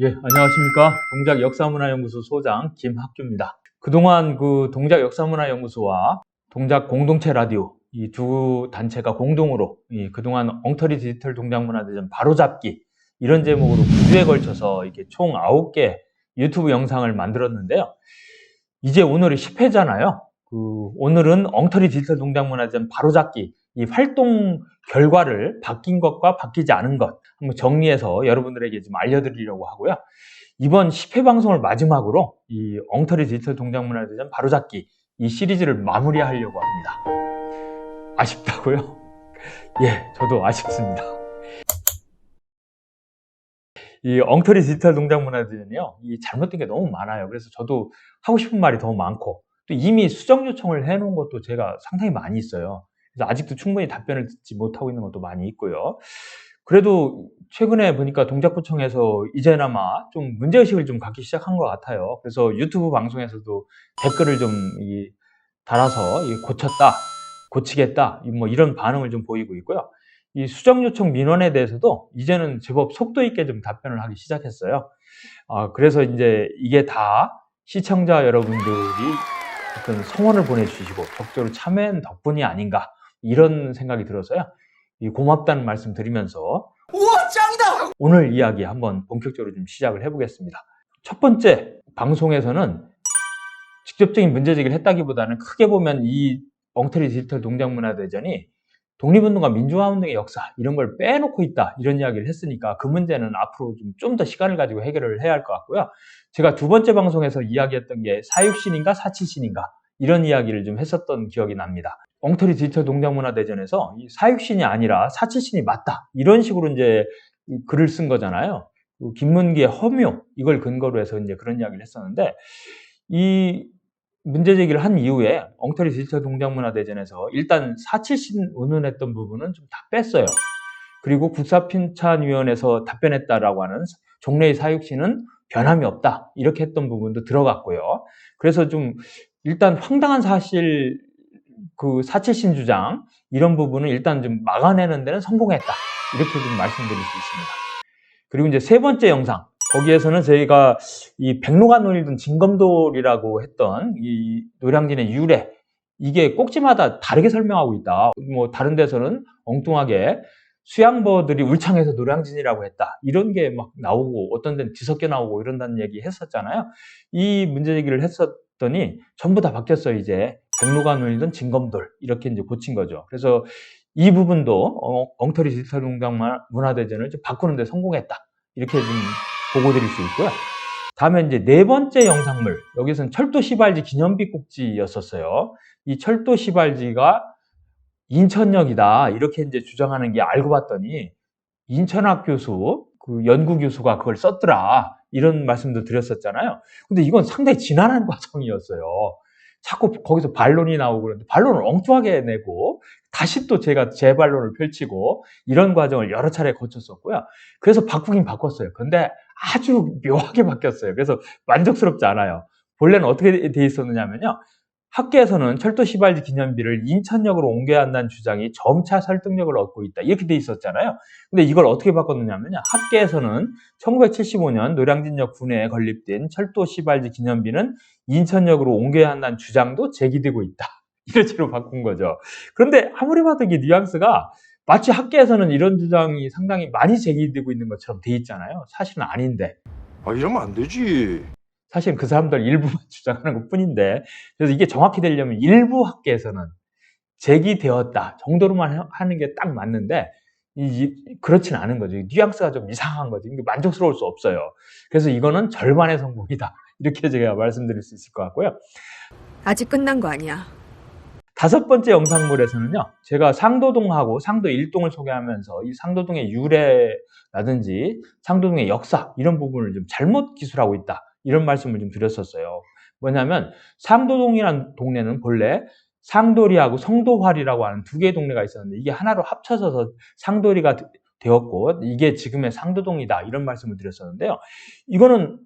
예, 안녕하십니까. 동작 역사문화연구소 소장 김학규입니다. 그동안 그 동작 역사문화연구소와 동작 공동체 라디오 이 두 단체가 공동으로 이 그동안 엉터리 디지털 동작 문화대전 바로잡기 이런 제목으로 9주에 걸쳐서 이게 총 9개 유튜브 영상을 만들었는데요. 이제 오늘이 10회잖아요. 그 오늘은 엉터리 디지털 동작 문화대전 바로잡기 이 활동 결과를 바뀐 것과 바뀌지 않은 것 한번 정리해서 여러분들에게 좀 알려드리려고 하고요. 이번 10회 방송을 마지막으로 이 엉터리 디지털 동작문화대전 바로잡기 이 시리즈를 마무리하려고 합니다. 아쉽다고요? 예, 저도 아쉽습니다. 이 엉터리 디지털 동작문화대전이요, 이 잘못된 게 너무 많아요. 그래서 저도 하고 싶은 말이 너무 많고, 또 이미 수정 요청을 해놓은 것도 제가 상당히 많이 있어요. 그래서 아직도 충분히 답변을 듣지 못하고 있는 것도 많이 있고요. 그래도 최근에 보니까 동작구청에서 이제나마 좀 문제의식을 좀 갖기 시작한 것 같아요. 그래서 유튜브 방송에서도 댓글을 좀 이, 달아서 이 고쳤다, 고치겠다, 이뭐 이런 반응을 좀 보이고 있고요. 이 수정 요청 민원에 대해서도 이제는 제법 속도 있게 좀 답변을 하기 시작했어요. 아, 그래서 이제 이게 다 시청자 여러분들이 어떤 성원을 보내주시고 적극적으로 참여한 덕분이 아닌가 이런 생각이 들어서요. 이 고맙다는 말씀 드리면서 우와 짱이다! 오늘 이야기 한번 본격적으로 좀 시작을 해보겠습니다. 첫 번째 방송에서는 직접적인 문제 제기를 했다기보다는 크게 보면 이 엉터리 디지털 동작 문화 대전이 독립운동과 민주화운동의 역사 이런 걸 빼놓고 있다 이런 이야기를 했으니까 그 문제는 앞으로 좀더 시간을 가지고 해결을 해야 할 것 같고요. 제가 두 번째 방송에서 이야기했던 게 사육신인가 사칠신인가 이런 이야기를 좀 했었던 기억이 납니다. 엉터리 디지털 동작문화대전에서 이 사육신이 아니라 사칠신이 맞다 이런 식으로 이제 글을 쓴 거잖아요. 그 김문기의 허묘 이걸 근거로 해서 이제 그런 이야기를 했었는데 이 문제 제기를 한 이후에 엉터리 디지털 동작문화대전에서 일단 사칠신 운운했던 부분은 좀 다 뺐어요. 그리고 국사핀찬위원회에서 답변했다라고 하는 종래의 사육신은 변함이 없다 이렇게 했던 부분도 들어갔고요. 그래서 좀 일단 황당한 사실 그 사칠신 주장 이런 부분은 일단 좀 막아내는 데는 성공했다 이렇게 좀 말씀드릴 수 있습니다. 그리고 이제 세 번째 영상 거기에서는 저희가 이 백로가 놀던 진검돌이라고 했던 이 노량진의 유래 이게 꼭지마다 다르게 설명하고 있다. 뭐 다른 데서는 엉뚱하게 수양버들이 울창해서 노량진이라고 했다. 이런 게 막 나오고 어떤 데는 뒤섞여 나오고 이런다는 얘기 했었잖아요. 이 문제 제기를 했었더니 전부 다 바뀌었어요. 이제 놀던 진검돌 이렇게 이제 고친 거죠. 그래서 이 부분도 어, 엉터리 디지털 동작 문화대전을 좀 바꾸는 데 성공했다. 이렇게 좀 보고 드릴 수 있고요. 다음에 이제 네 번째 영상물. 여기서는 철도 시발지 기념비 꼭지였었어요. 이 철도 시발지가 인천역이다. 이렇게 이제 주장하는 게 알고 봤더니 인천학 교수, 그 연구 교수가 그걸 썼더라. 이런 말씀도 드렸었잖아요. 근데 이건 상당히 지난한 과정이었어요. 자꾸 거기서 반론이 나오고 그러는데 반론을 엉뚱하게 내고 다시 또 제가 제 반론을 펼치고 이런 과정을 여러 차례 거쳤었고요. 그래서 바꾸긴 바꿨어요. 근데 아주 묘하게 바뀌었어요. 그래서 만족스럽지 않아요. 본래는 어떻게 돼 있었느냐면요. 학계에서는 철도 시발지 기념비를 인천역으로 옮겨야 한다는 주장이 점차 설득력을 얻고 있다. 이렇게 돼 있었잖아요. 근데 이걸 어떻게 바꿨느냐면요. 학계에서는 1975년 노량진역 군내에 건립된 철도 시발지 기념비는 인천역으로 옮겨야 한다는 주장도 제기되고 있다. 이런 식으로 바꾼 거죠. 그런데 아무리 봐도 이게 뉘앙스가 마치 학계에서는 이런 주장이 상당히 많이 제기되고 있는 것처럼 돼 있잖아요. 사실은 아닌데. 아 이러면 안 되지. 사실은 그 사람들 일부만 주장하는 것 뿐인데. 그래서 이게 정확히 되려면 일부 학계에서는 제기되었다 정도로만 하는 게 딱 맞는데, 이, 그렇진 않은 거죠. 뉘앙스가 좀 이상한 거죠. 이게 만족스러울 수 없어요. 그래서 이거는 절반의 성공이다. 이렇게 제가 말씀드릴 수 있을 것 같고요. 아직 끝난 거 아니야. 다섯 번째 영상물에서는요, 제가 상도동하고 상도 일동을 소개하면서 이 상도동의 유래라든지 상도동의 역사 이런 부분을 좀 잘못 기술하고 있다. 이런 말씀을 좀 드렸었어요. 뭐냐면 상도동이라는 동네는 본래 상도리하고 성도활이라고 하는 두 개의 동네가 있었는데 이게 하나로 합쳐져서 상도리가 되었고 이게 지금의 상도동이다. 이런 말씀을 드렸었는데요. 이거는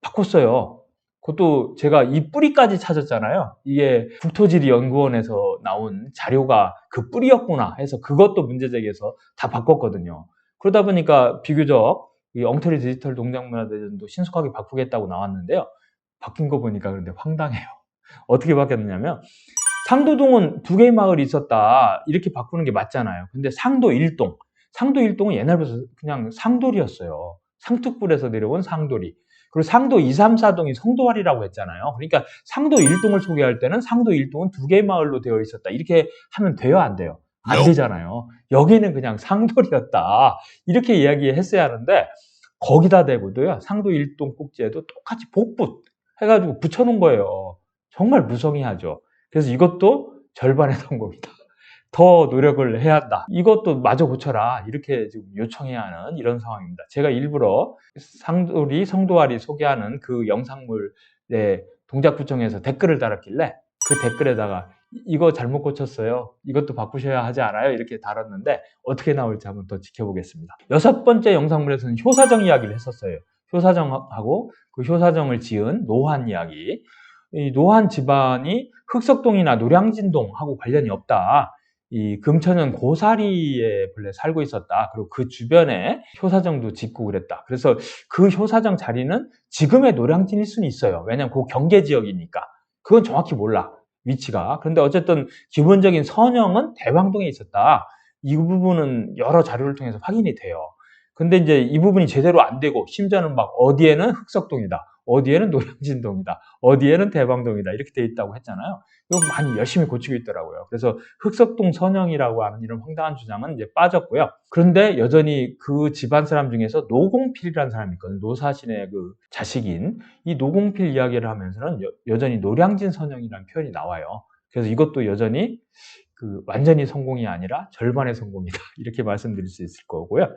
바꿨어요. 그것도 제가 이 뿌리까지 찾았잖아요. 이게 국토지리연구원에서 나온 자료가 그 뿌리였구나 해서 그것도 문제제기해서 다 바꿨거든요. 그러다 보니까 비교적 이 엉터리 디지털 동작문화 대전도 신속하게 바꾸겠다고 나왔는데요. 바뀐 거 보니까 그런데 황당해요. 어떻게 바뀌었냐면 상도동은 두 개의 마을이 있었다 이렇게 바꾸는 게 맞잖아요. 근데 상도 일동, 상도 일동은 옛날부터 그냥 상돌이었어요. 상특불에서 내려온 상돌이. 그리고 상도 2, 3, 4동이 성도활이라고 했잖아요. 그러니까 상도 1동을 소개할 때는 상도 1동은 두 개의 마을로 되어 있었다. 이렇게 하면 돼요, 안 돼요? 안 되잖아요. 여기는 그냥 상돌이었다. 이렇게 이야기했어야 하는데 거기다 대고도요. 상도 1동 꼭지에도 똑같이 복붙 해가지고 붙여놓은 거예요. 정말 무성의하죠. 그래서 이것도 절반의 성공이다. 더 노력을 해야 한다. 이것도 마저 고쳐라. 이렇게 지금 요청해야 하는 이런 상황입니다. 제가 일부러 상돌이, 성도알이 소개하는 그 영상물의 동작구청에서 댓글을 달았길래 그 댓글에다가 이거 잘못 고쳤어요. 이것도 바꾸셔야 하지 않아요? 이렇게 달았는데 어떻게 나올지 한번 더 지켜보겠습니다. 여섯 번째 영상물에서는 효사정 이야기를 했었어요. 효사정하고 그 효사정을 지은 노한 이야기. 이 노한 집안이 흑석동이나 노량진동하고 관련이 없다. 이 금천은 고사리에 본래 살고 있었다. 그리고 그 주변에 효사정도 짓고 그랬다. 그래서 그 효사정 자리는 지금의 노량진일 수는 있어요. 왜냐하면 그 경계 지역이니까. 그건 정확히 몰라. 위치가. 그런데 어쨌든 기본적인 선형은 대왕동에 있었다. 이 부분은 여러 자료를 통해서 확인이 돼요. 근데 이제 이 부분이 제대로 안 되고 심지어는 막 어디에는 흑석동이다. 어디에는 노량진동이다. 어디에는 대방동이다. 이렇게 돼 있다고 했잖아요. 이거 많이 열심히 고치고 있더라고요. 그래서 흑석동 선형이라고 하는 이런 황당한 주장은 이제 빠졌고요. 그런데 여전히 그 집안 사람 중에서 노공필이라는 사람이 있거든요. 노사신의 그 자식인 이 노공필 이야기를 하면서는 여, 전히 노량진 선형이라는 표현이 나와요. 그래서 이것도 여전히 그 완전히 성공이 아니라 절반의 성공이다. 이렇게 말씀드릴 수 있을 거고요.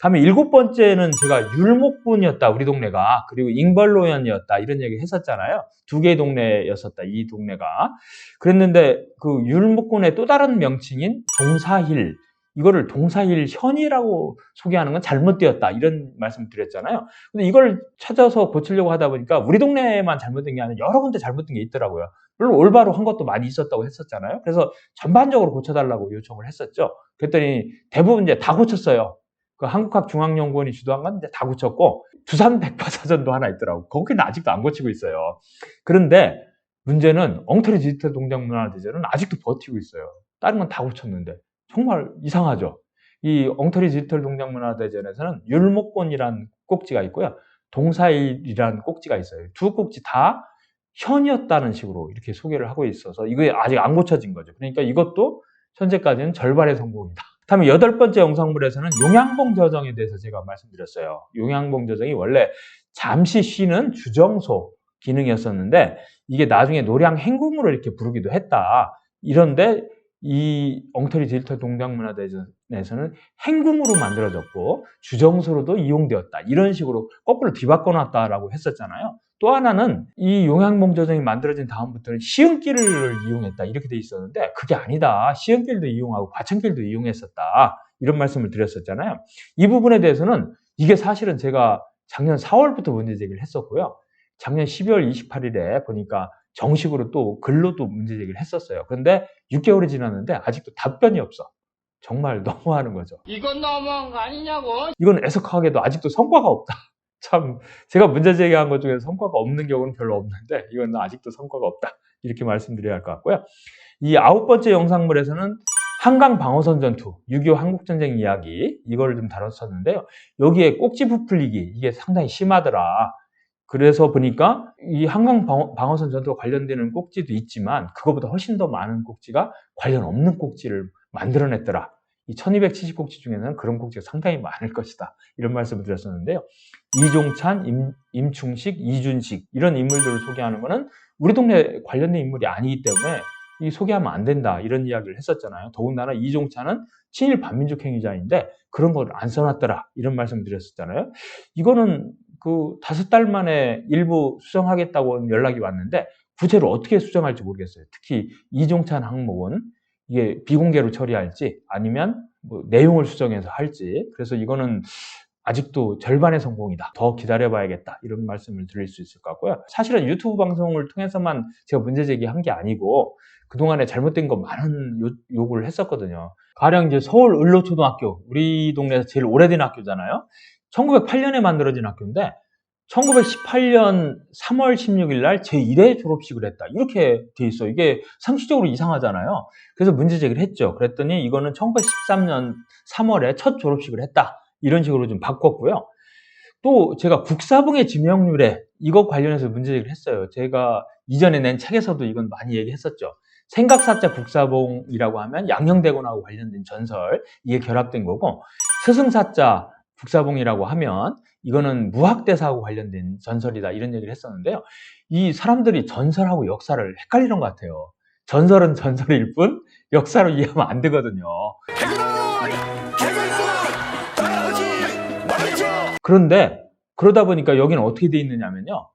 다음에 일곱 번째는 제가 율목군이었다. 우리 동네가. 그리고 잉벌로연이었다. 이런 얘기 했었잖아요. 두 개의 동네였었다. 이 동네가. 그랬는데 그 율목군의 또 다른 명칭인 동사힐. 이거를 동사힐 현이라고 소개하는 건 잘못되었다. 이런 말씀 드렸잖아요. 근데 이걸 찾아서 고치려고 하다 보니까 우리 동네만 잘못된 게 아니라 여러 군데 잘못된 게 있더라고요. 물론 올바로 한 것도 많이 있었다고 했었잖아요. 그래서 전반적으로 고쳐달라고 요청을 했었죠. 그랬더니 대부분 이제 다 고쳤어요. 그 한국학중앙연구원이 주도한 건 이제 다 고쳤고 두산 백과사전도 하나 있더라고. 거기는 아직도 안 고치고 있어요. 그런데 문제는 엉터리 디지털 동작 문화 대전은 아직도 버티고 있어요. 다른 건 다 고쳤는데 정말 이상하죠. 이 엉터리 디지털 동작 문화 대전에서는 율목권이란 꼭지가 있고요. 동사일이란 꼭지가 있어요. 두 꼭지 다 현이었다는 식으로 이렇게 소개를 하고 있어서 이게 아직 안 고쳐진 거죠. 그러니까 이것도 현재까지는 절반의 성공이다. 다음에 여덟 번째 영상물에서는 용양봉 저정에 대해서 제가 말씀드렸어요. 용양봉 저정이 원래 잠시 쉬는 주정소 기능이었었는데 이게 나중에 노량 행궁으로 이렇게 부르기도 했다. 이런데 이 엉터리 디지털 동작 문화대전에서는 행궁으로 만들어졌고 주정소로도 이용되었다. 이런 식으로 거꾸로 뒤바꿔 놨다라고 했었잖아요. 또 하나는 이 용양봉 저정이 만들어진 다음부터는 시흥길을 이용했다 이렇게 돼 있었는데 그게 아니다. 시흥길도 이용하고 과천길도 이용했었다. 이런 말씀을 드렸었잖아요. 이 부분에 대해서는 이게 사실은 제가 작년 4월부터 문제 제기를 했었고요. 작년 12월 28일에 보니까 정식으로 또 글로도 문제 제기를 했었어요. 그런데 6개월이 지났는데 아직도 답변이 없어. 정말 너무하는 거죠. 이건 너무한 거 아니냐고. 이건 애석하게도 아직도 성과가 없다. 참 제가 문제 제기한 것 중에서 성과가 없는 경우는 별로 없는데 이건 아직도 성과가 없다 이렇게 말씀드려야 할 것 같고요. 이 아홉 번째 영상물에서는 한강 방어선 전투, 6.25 한국전쟁 이야기 이걸 좀 다뤘었는데요. 여기에 꼭지 부풀리기 이게 상당히 심하더라. 그래서 보니까 이 한강 방어, 선 전투와 관련되는 꼭지도 있지만 그거보다 훨씬 더 많은 꼭지가 관련 없는 꼭지를 만들어냈더라. 이 1270 꼭지 중에는 그런 꼭지가 상당히 많을 것이다. 이런 말씀을 드렸었는데요. 이종찬, 임, 임충식, 이준식 이런 인물들을 소개하는 것은 우리 동네 관련된 인물이 아니기 때문에 이 소개하면 안 된다 이런 이야기를 했었잖아요. 더군다나 이종찬은 친일 반민족 행위자인데 그런 걸 안 써놨더라 이런 말씀을 드렸었잖아요. 이거는 그 다섯 달 만에 일부 수정하겠다고 연락이 왔는데 구체로 어떻게 수정할지 모르겠어요. 특히 이종찬 항목은 이게 비공개로 처리할지 아니면 뭐 내용을 수정해서 할지 그래서 이거는 아직도 절반의 성공이다. 더 기다려봐야겠다. 이런 말씀을 드릴 수 있을 것 같고요. 사실은 유튜브 방송을 통해서만 제가 문제 제기한 게 아니고 그동안에 잘못된 거 많은 요, 요구를 했었거든요. 가령 이제 서울 을로초등학교, 우리 동네에서 제일 오래된 학교잖아요. 1908년에 만들어진 학교인데 1918년 3월 16일 날 제1회 졸업식을 했다. 이렇게 돼 있어. 이게 상식적으로 이상하잖아요. 그래서 문제 제기를 했죠. 그랬더니 이거는 1913년 3월에 첫 졸업식을 했다. 이런 식으로 좀 바꿨고요. 또 제가 국사봉의 지명률에 이것 관련해서 문제 제기를 했어요. 제가 이전에 낸 책에서도 이건 많이 얘기했었죠. 생각사자 국사봉이라고 하면 양형대군하고 관련된 전설 이게 결합된 거고 스승사자 국사봉이라고 하면 이거는 무학대사하고 관련된 전설이다 이런 얘기를 했었는데요. 이 사람들이 전설하고 역사를 헷갈리는 것 같아요. 전설은 전설일 뿐 역사로 이해하면 안 되거든요. 그런데 그러다 보니까 여기는 어떻게 돼 있느냐면요.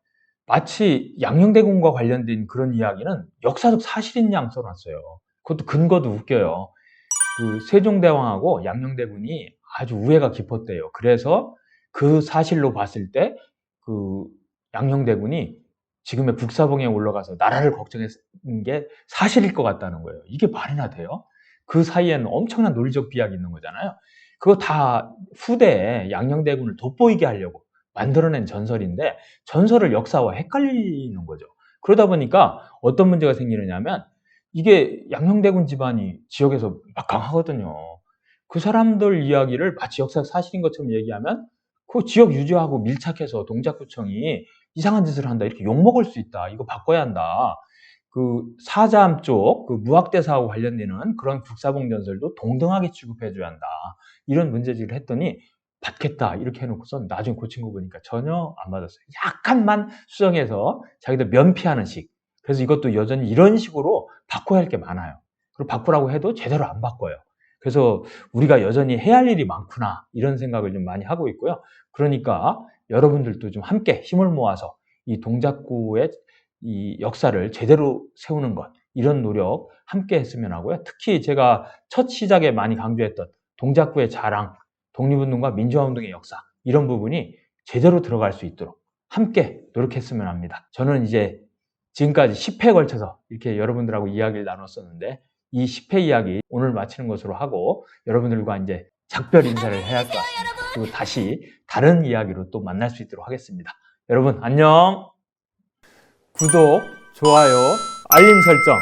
마치 양녕대군과 관련된 그런 이야기는 역사적 사실인 양 써놨어요. 그것도 근거도 웃겨요. 그 세종대왕하고 양녕대군이 아주 우애가 깊었대요. 그래서 그 사실로 봤을 때 그 양녕대군이 지금의 북사봉에 올라가서 나라를 걱정했는 게 사실일 것 같다는 거예요. 이게 말이나 돼요? 그 사이에는 엄청난 논리적 비약이 있는 거잖아요. 그거 다 후대에 양녕대군을 돋보이게 하려고 만들어낸 전설인데 전설을 역사와 헷갈리는 거죠. 그러다 보니까 어떤 문제가 생기느냐면 이게 양녕대군 집안이 지역에서 막 강하거든요. 그 사람들 이야기를 마치 역사 사실인 것처럼 얘기하면 그 지역 유지하고 밀착해서 동작구청이 이상한 짓을 한다 이렇게 욕먹을 수 있다 이거 바꿔야 한다 그 사자함 쪽 그 무학대사하고 관련되는 그런 국사봉 전설도 동등하게 취급해줘야 한다. 이런 문제지를 했더니 받겠다 이렇게 해놓고서 나중에 고친 거 보니까 전혀 안 받았어요. 약간만 수정해서 자기들 면피하는 식. 그래서 이것도 여전히 이런 식으로 바꿔야 할 게 많아요. 그리고 바꾸라고 해도 제대로 안 바꿔요. 그래서 우리가 여전히 해야 할 일이 많구나 이런 생각을 좀 많이 하고 있고요. 그러니까 여러분들도 좀 함께 힘을 모아서 이 동작구의 이 역사를 제대로 세우는 것 이런 노력 함께 했으면 하고요. 특히 제가 첫 시작에 많이 강조했던 동작구의 자랑, 독립운동과 민주화운동의 역사 이런 부분이 제대로 들어갈 수 있도록 함께 노력했으면 합니다. 저는 이제 지금까지 10회에 걸쳐서 이렇게 여러분들하고 이야기를 나눴었는데 이 10회 이야기 오늘 마치는 것으로 하고 여러분들과 이제 작별 인사를 해야 할 것 같습니다. 그리고 다시 다른 이야기로 또 만날 수 있도록 하겠습니다. 여러분 안녕! 구독, 좋아요, 알림 설정